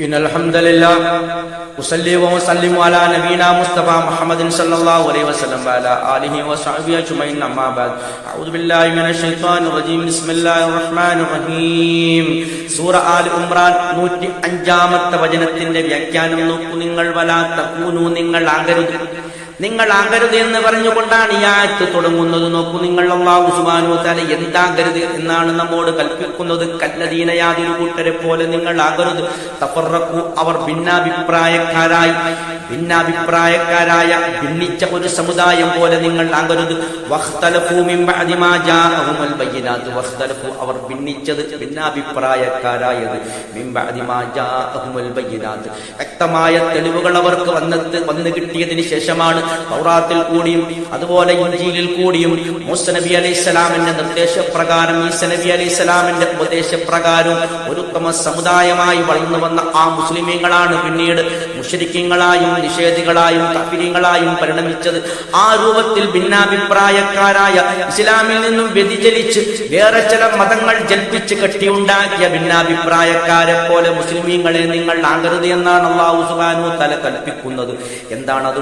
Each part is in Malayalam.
إن الحمد لله أصلي وأسلم على نبينا مصطفى محمد صلى الله عليه وسلم وعلى آله وصحبه أجمعين أما بعد أعوذ بالله من الشيطان الرجيم بسم الله الرحمن الرحيم സൂറ ആൽ ഉമ്രാൻ നൂറ്റി അഞ്ചാമത്തെ വചനത്തിന്റെ വ്യാഖ്യാനം നോക്കൂ നിങ്ങൾ വലാത്ത കൂനു നിങ്ങൾ ആകരുത് നിങ്ങൾ ആകരുത് എന്ന് പറഞ്ഞുകൊണ്ടാണ് ഈ ആയത്ത് തുടങ്ങുന്നത്. നോക്കൂ നിങ്ങൾ അള്ളാഹു തല എന്താകരുത് എന്നാണ് നമ്മോട് കൽപ്പിക്കുന്നത്. കല്ലദീന യാതൊരു കൂട്ടരെ പോലെ നിങ്ങൾ ആകരുത് തപ്പറക്കു അവർ ഭിന്നാഭിപ്രായക്കാരായി. ഭിന്നാഭിപ്രായക്കാരായ ഭിന്നിച്ച ഒരു സമുദായം പോലെ നിങ്ങൾ ആകരുത്. അവർ ഭിന്നിച്ചത് ഭിന്നാഭിപ്രായക്കാരായത്. വ്യക്തമായ തെളിവുകൾ അവർക്ക് വന്നത് വന്നു കിട്ടിയതിന് ശേഷമാണ് തൗറാത്തിൽ കൂടിയും അതുപോലെ ഇഞ്ചിയിൽ കൂടിയും മൂസ നബി അലൈഹി സ്വലാമിന്റെ നിർദ്ദേശപ്രകാരം ഈസ നബി അലൈഹി സ്വലാമിന്റെ ഉപദേശപ്രകാരം ഒരു ഉത്തമ സമുദായമായി വളർന്നു വന്ന ആ മുസ്ലിമീങ്ങളാണ് പിന്നീട് മുഷരിക്കങ്ങളായും നിഷേധികളായും കഫിരിങ്ങളായും പരിണമിച്ചത്. ആ രൂപത്തിൽ ഭിന്നാഭിപ്രായക്കാരായ ഇസ്ലാമിൽ നിന്നും വ്യതിചലിച്ച് വേറെ ചില മതങ്ങൾ ജൽപ്പിച്ച് കെട്ടിയുണ്ടാക്കിയ ഭിന്നാഭിപ്രായക്കാരെ പോലെ മുസ്ലിമീങ്ങളെ നിങ്ങൾ ആകരുത് എന്നാണ് അള്ളാഹു സുബാനു തല കൽപ്പിക്കുന്നത്. എന്താണ് അത്?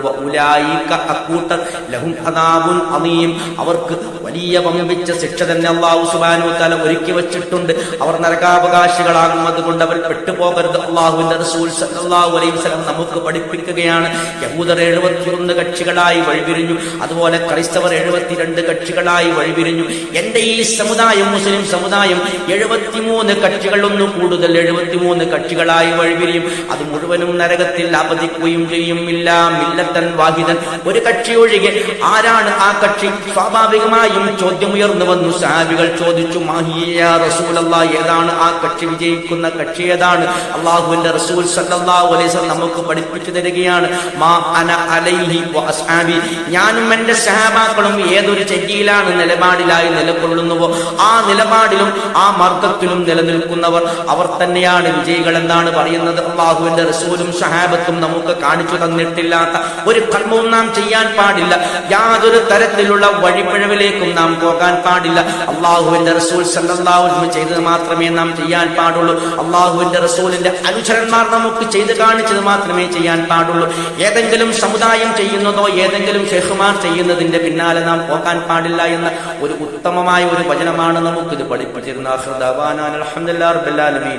ഉലായിക്ക അക്കൂട്ടർ ലഹും അദാബുൻ അമീം അവർക്ക് വലിയ പങ്കുവെച്ച ശിക്ഷ തന്നെ അള്ളാഹു സുബാനു തല ഒരുക്കി വെച്ചിട്ടുണ്ട്. അവർ നരകാവകാശികളാകും അതുകൊണ്ട് അവർ പെട്ടുപോകരുത്. അള്ളാഹുവിന്റെ റസൂൽ സല്ലല്ലാഹു അലൈഹി വസല്ലം നമുക്ക് പഠിപ്പിക്കുകയാണ്. യഹൂദർ എഴുപത്തിയൊന്ന് കക്ഷികളായി വഴിപിരിഞ്ഞു. അതുപോലെ ക്രൈസ്തവർ എഴുപത്തിരണ്ട് കക്ഷികളായി വഴിപിരിഞ്ഞു. എന്റെ ഈ സമുദായം മുസ്ലിം സമുദായം എഴുപത്തിമൂന്ന് കക്ഷികളൊന്നും കൂടുതൽ എഴുപത്തിമൂന്ന് കക്ഷികളായി വഴിപിരിയും. അത് മുഴുവനും നരകത്തിൽ അപതിക്കുകയും ചെയ്യും. ഇല്ല മില്ലത്തൻ വാഹിദൻ. ഒരു കക്ഷി ഒഴികെ ആരാണ് ആ കക്ഷി? സ്വാഭാവികമായും ചോദ്യമുയർന്നു വന്നു. സാബികൾ ചോദിച്ചു മാഹിയ ഏതാണ് ആ കക്ഷി? വിജയിക്കുന്ന കക്ഷി ഏതാണ്? അള്ളാഹുവിന്റെ റസൂൽ സല്ലല്ലാഹു അലൈഹി വസല്ലം നമുക്ക് പഠിപ്പിച്ചു തരികയാണ് മാ അന അലൈഹി വഅസ്ഹാബി ഞാനും എന്റെ സഹാബാക്കളും ഏതൊരു ചെറ്റിയിലാണ് നിലപാടിലായി നിലകൊള്ളുന്നുവോ ആ നിലപാടിലും ആ മാർഗത്തിലും നിലനിൽക്കുന്നവർ അവർ തന്നെയാണ്. വിജയികൾ എന്നാണ് പറയുന്നത്? അള്ളാഹുവിന്റെ റസൂലും സഹാബത്തും നമുക്ക് കാണിച്ചു തന്നിട്ടില്ലാത്ത ഒരു കർമ്മവും നാം ചെയ്യാൻ പാടില്ല. യാതൊരു തരത്തിലുള്ള വഴിപ്പിഴവിലേക്കും നാം പോകാൻ പാടില്ല. അള്ളാഹുവിന്റെ റസൂൽ ചെയ്തത് മാത്രമേ നാം ചെയ്യാൻ പാടുള്ളൂ. അള്ളാഹുവിന്റെ റസൂലിന്റെ അനുചരന്മാർ നമുക്ക് ചെയ്ത് കാണിച്ചത് മാത്രമേ ചെയ്യാൻ പാടുള്ളൂ. ഏതെങ്കിലും സമുദായം ചെയ്യുന്നതോ ഏതെങ്കിലും ഷെഹ്മാർ ചെയ്യുന്നതിന്റെ പിന്നാലെ നാം പോകാൻ പാടില്ല എന്ന ഒരു ഉത്തമമായ ഒരു വചനമാണ് നമുക്കിത് പഠിപ്പിച്ചിരുന്ന ആലമീൻ.